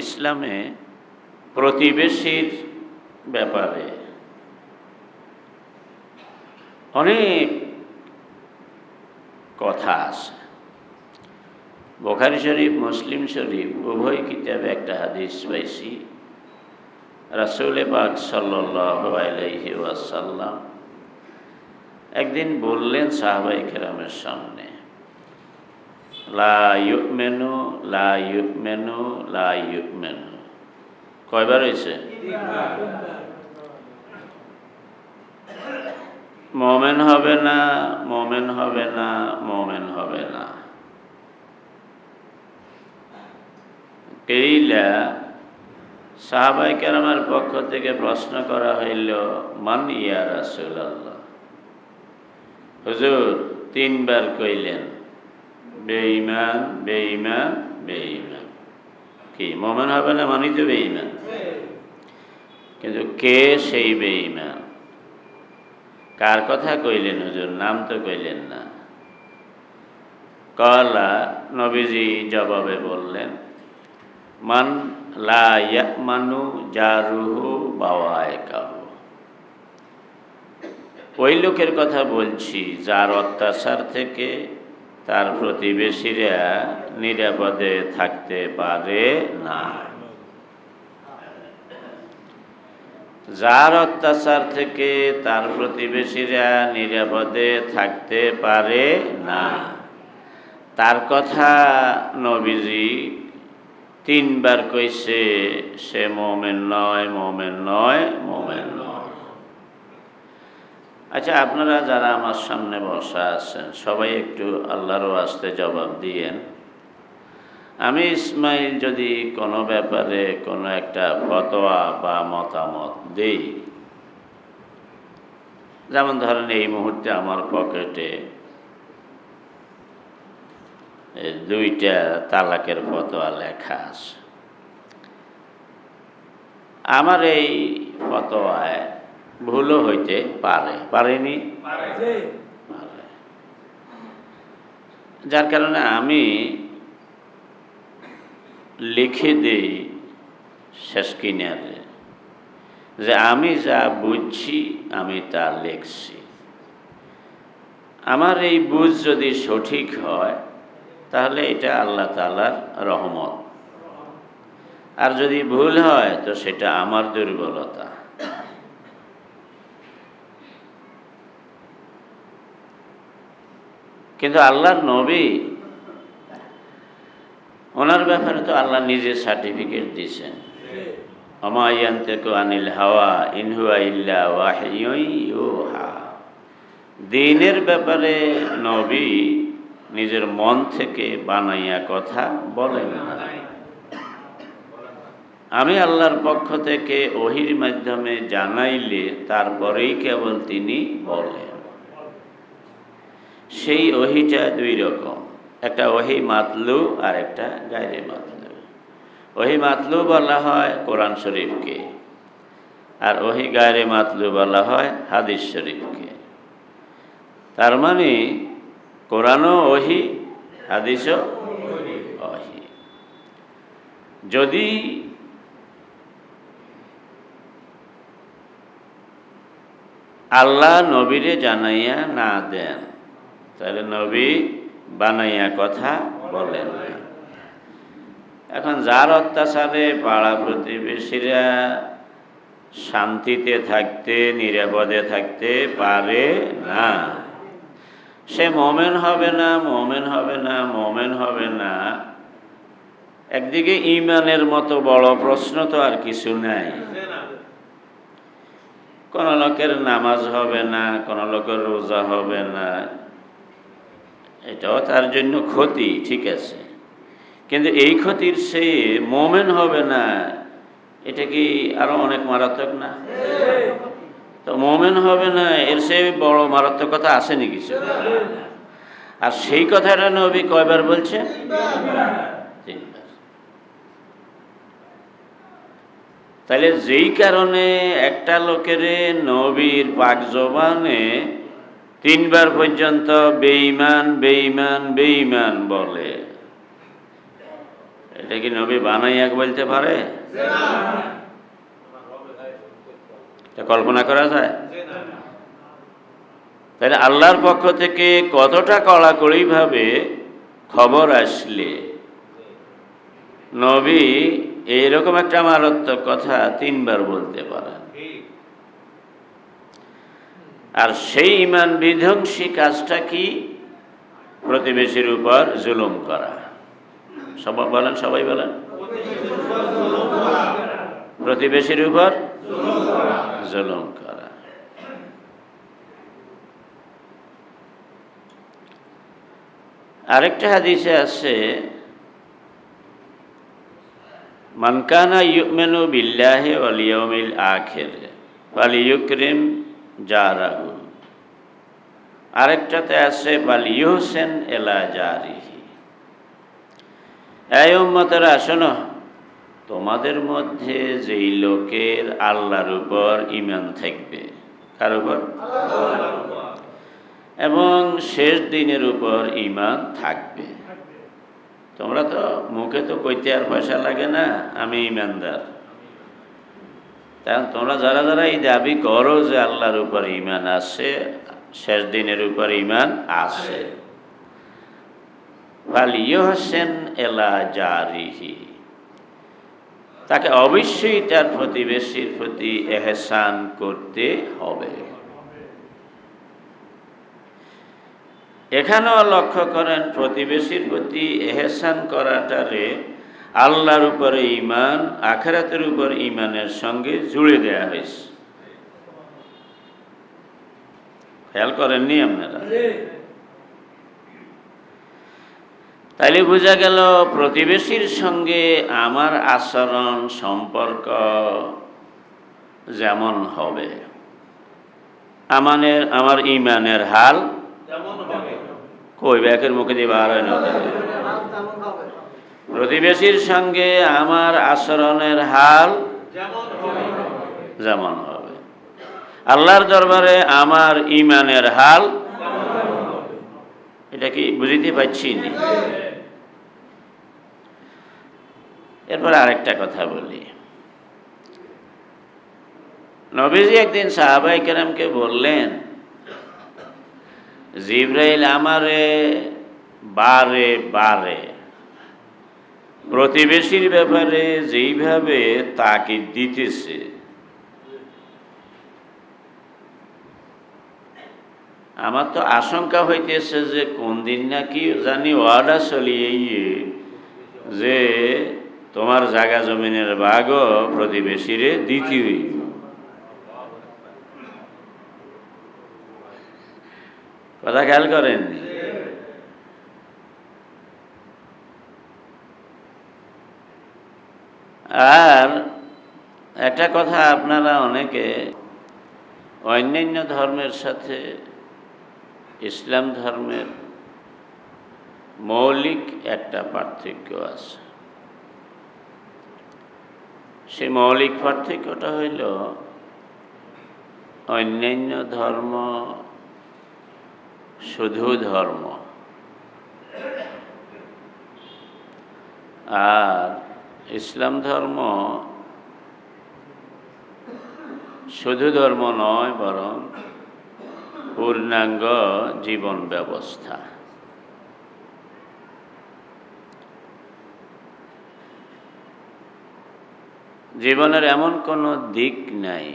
ইসলামে প্রতিবেশীর ব্যাপারে অনেক কথা আছে। বোখারি শরীফ, মুসলিম শরীফ, উভয় কিতাবে একটা হাদিস পাইছি। রাসুল পাক সাল্লাহ ওয়াসাল্লাম একদিন বললেন সাহাবাই কেরামের সামনে লা ইউমেনু লা ইউমেনু লা ইউমেনু। কয়বার হয়েছে? মোমেন হবে না, মোমেন হবে না, মোমেন হবে না। কেইলা সাহাবাই কেরামের পক্ষ থেকে প্রশ্ন করা হইল, মান ইয়া রাসুল আল্লাহ হুজুর, তিনবার কইলেন বেঈমান বেঈমান বেঈমান। কি, মোমেন হবে না মানি তো বেঈমান? কিন্তু কে সেই বেঈমান? কার কথা কইলেন হুজুর? নাম তো কইলেন না। কলা নবীজি জবাবে বললেন, মান লা ইয়ামানু জারুহু বাওয়ায় কাহু ওই লোকের কথা বলছি যার অত্যাচার থেকে তার প্রতিবেশীরা নিরাপদে থাকতে পারে না। যার অত্যাচার থেকে তার প্রতিবেশীরা নিরাপদে থাকতে পারে না। তার কথা নবীজি তিনবার কইছে, সে মোমেন নয় মোমেন নয় মোমেন নয়। আচ্ছা আপনারা যারা আমার সামনে বসা আছেন, সবাই একটু আল্লাহর আসতে জবাব দিয়েন। আমি ইসমাইল যদি কোনো ব্যাপারে কোনো একটা ফতোয়া বা মতামত দেই, যেমন ধরেন এই মুহূর্তে আমার পকেটে দুইটা তালাকের ফতোয়া লেখা আছে। আমার এই ফতোয়ায় ভুলও হইতে পারে। পারেনি? যার কারণে আমি লিখে দিই শেষ কিনারে যে আমি যা বুঝছি আমি তা লিখছি। আমার এই বুঝ যদি সঠিক হয় তাহলে এটা আল্লাহ তালার রহমত। আর যদি ভুল হয় তো সেটা আমার দুর্বলতা। কিন্তু আল্লাহর নবী, ওনার ব্যাপারে তো আল্লাহ নিজে সার্টিফিকেট দিয়েছেন। অমায়ান্তেকু আনিল হাওয়া ইনহুয়া ইল্লা ওয়াহিয়ুহা দিনের ব্যাপারে নবী নিজের মন থেকে বানাইয়া কথা বলেন না। আমি আল্লাহর পক্ষ থেকে ওহির মাধ্যমে জানাইলে তারপরেই কেবল তিনি বলেন। সেই ওহিটা দুই রকম। একটা ওহি মাতলু আর একটা গায়রে মাতলু। ওহি মাতলু বলা হয় কোরআন শরীফকে আর ওহি গায়রে মাতলু বলা হয় হাদিস শরীফকে। তার মানে কোরআনও ওহি, হাদিসও ওহি। যদি আল্লাহ নবীরে জানাইয়া না দেন তাহলে নবী বানাইয়া কথা বলেন এখন যার অত্যাচারে পাড়া প্রতিবেশীরা শান্তিতে থাকতে, নিরাপদে থাকতে পারে না। সে মোমেন হবে না, মোমেন হবে না, মোমেন হবে না। একদিকে ইমানের মতো বড় প্রশ্ন তো আর কিছু নাই। কোন লোকের নামাজ হবে না, কোন লোকের রোজা হবে না। এটাও তার জন্য ক্ষতি, ঠিক আছে। কিন্তু এই ক্ষতির সে মোমেন হবে না, এটা কি আরও অনেক মারাত্মক না? তো মোমেন হবে না, এর সে বড় মারাত্মকতা আসেনি কিছু। আর সেই কথাটা নবী কয়বার বলছে তাহলে যেই কারণে একটা লোকের নবীর পাক জবানে তিনবার পর্যন্ত বেঈমান বেঈমান বেঈমান বলে। এটা কি নবী বানাইয়া বলতে পারে? কল্পনা করা যায়? তাহলে আল্লাহর পক্ষ থেকে কতটা কড়াকড়িভাবে খবর আসলে? নবী এইরকম একটা মারাত্মক কথা তিনবার বলতে পারেন। আর সেই ইমান বিধ্বংসী কাজটা কি? প্রতিবেশীর উপর জুলুম করা। সবাই বলেন সবাই বলেন। প্রতিবেশীর উপর জুলুম করা। আরেকটা হাদিসে আছে মানকানা ইউমেনু বিল্লাহে ওয়াল ইয়াউমিল আখির ওয়াল ইউকরিম জারাহু। আরেকটাতে আছে পাল ইউহসেন এলা জারিহি। এই উম্মতেরা, শোনো, তোমাদের মধ্যে যেই লোকের আল্লাহর উপর ইমান থাকবে, কার উপর? এবং শেষ দিনের উপর ইমান থাকবে। তোমরা তো মুখে তো কইতে আর পয়সা লাগে না, আমি ইমানদার কারণ তোমরা যারা যারা এই দাবি করো যে আল্লাহর উপর ইমান আছে, শেষ দিনের উপর ইমান আছে। এলা জারিহি। তাকে অবশ্যই তার প্রতিবেশীর প্রতি এহসান করতে হবে। এখানেও লক্ষ্য করেন, প্রতিবেশীর প্রতি এহসান করাটারে আল্লাহর উপরে ইমান আখেরাতের উপর ইমানের সঙ্গে জুড়ে দেয়া হয়েছে। খেয়াল করেননি আপনারা? তাইলে বোঝা গেল প্রতিবেশীর সঙ্গে আমার আচরণ সম্পর্ক যেমন হবে আমানের আমার ইমানের হাল কই ব্যাকের মুখে দিয়ে বার হয় না? প্রতিবেশীর সঙ্গে আমার আচরণের হাল যেমন হবে। আল্লাহর দরবারে আমার ইমানের হাল এটা কি বুঝিতে পারছি না? এরপর আরেকটা কথা বলি। নবীজি একদিন সাহাবাই কেরামকে বললেন জিব্রাইল আমারে বারে বারে প্রতিবেশীর ব্যাপারে যেইভাবে তাকে দিতেছে। আমার তো আশঙ্কা হইতেছে যে কোন দিন নাকি জানি ওয়ার্ডা চলিয়ে যে তোমার জায়গা জমিনের বাঘও প্রতিবেশীরে হইব কথা খেয়াল করেন আর একটা কথা আপনারা অনেকে অন্যান্য ধর্মের সাথে, ইসলাম ধর্মের মৌলিক একটা পার্থক্য আছে। সেই মৌলিক পার্থক্যটা হইল অন্যান্য ধর্ম শুধু ধর্ম। আর ইসলাম ধর্ম শুধু ধর্ম নয়, বরং পূর্ণাঙ্গ জীবন ব্যবস্থা। জীবনের এমন কোনো দিক নাই,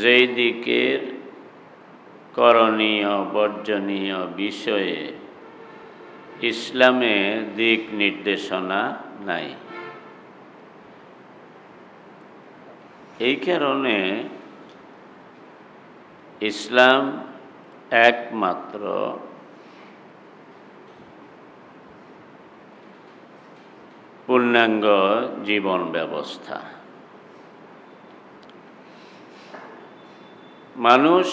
যেই দিকের করণীয়, বর্জনীয় বিষয়ে ইসলামে দিক নির্দেশনা নাই। এই কারণে ইসলাম একমাত্র পূর্ণাঙ্গ জীবন ব্যবস্থা। মানুষ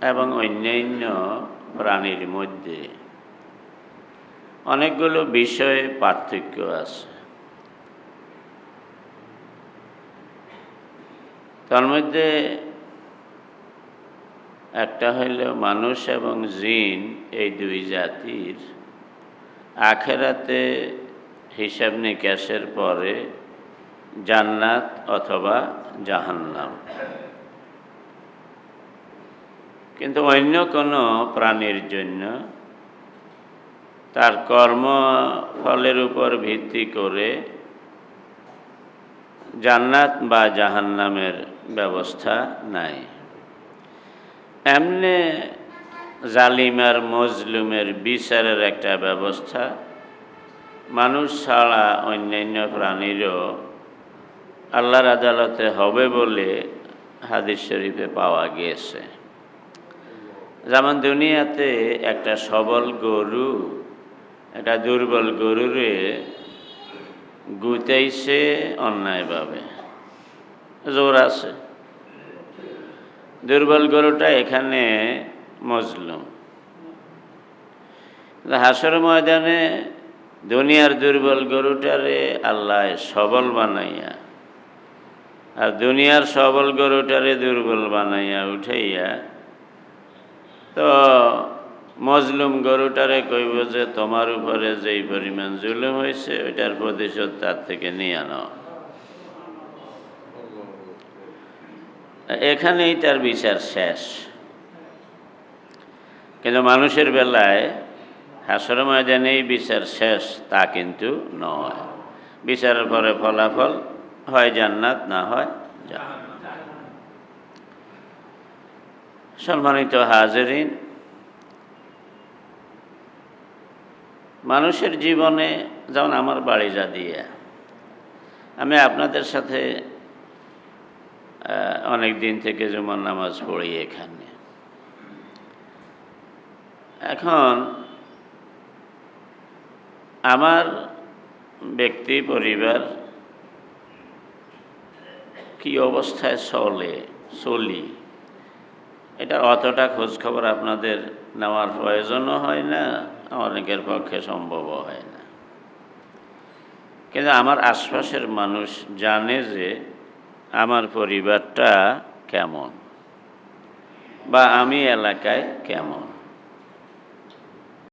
এবং অন্যান্য প্রাণীর মধ্যে অনেকগুলো বিষয়ে পার্থক্য আছে। তার মধ্যে একটা হইল মানুষ এবং জিন এই দুই জাতির। আখেরাতে হিসাব নিকাশের পরে জান্নাত অথবা জাহান্নাম। কিন্তু অন্য কোনো প্রাণীর জন্য তার কর্ম ফলের উপর ভিত্তি করে জান্নাত বা জাহান্নামের ব্যবস্থা নাই। এমনি জালিম আর মজলুমের বিচারের একটা ব্যবস্থা, মানুষ ছাড়া অন্যান্য প্রাণীরও আল্লাহর আদালতে হবে বলে হাদিস শরীফে পাওয়া গিয়েছে। যেমন দুনিয়াতে একটা সবল গরু একটা দুর্বল গরুরে গুতাইছে অন্যায়ভাবে জোর আছে। দুর্বল গরুটা এখানে মজলুম। হাসর ময়দানে দুনিয়ার দুর্বল গরুটারে আল্লাহ সবল বানাইয়া, আর দুনিয়ার সবল গরুটারে দুর্বল বানাইয়া উঠাইয়া, তো মজলুম গরুটারে কইব যে, তোমার উপরে যেই পরিমাণ জুলুম হয়েছে ওইটার প্রতিশোধ তার থেকে নিয়ে আনো এখানেই তার বিচার শেষ। কিন্তু মানুষের বেলায় হাসর ময়দানেই বিচার শেষ, তা কিন্তু নয়। বিচারের পরে ফলাফল হয় জান্নাত, না হয় সম্মানিত হাজরিন মানুষের জীবনে যেমন আমার বাড়ি দিয়ে আমি আপনাদের সাথে অনেক দিন থেকে জুমার নামাজ পড়ি এখানে। এখন আমার ব্যক্তি, পরিবার কি অবস্থায় চলে, চলি, এটা অতটা খোঁজখবর আপনাদের নেওয়ার প্রয়োজনও হয় না। অনেকের পক্ষে সম্ভব হয় না। কিন্তু আমার আশপাশের মানুষ জানে যে আমার পরিবারটা কেমন বা আমি এলাকায় কেমন।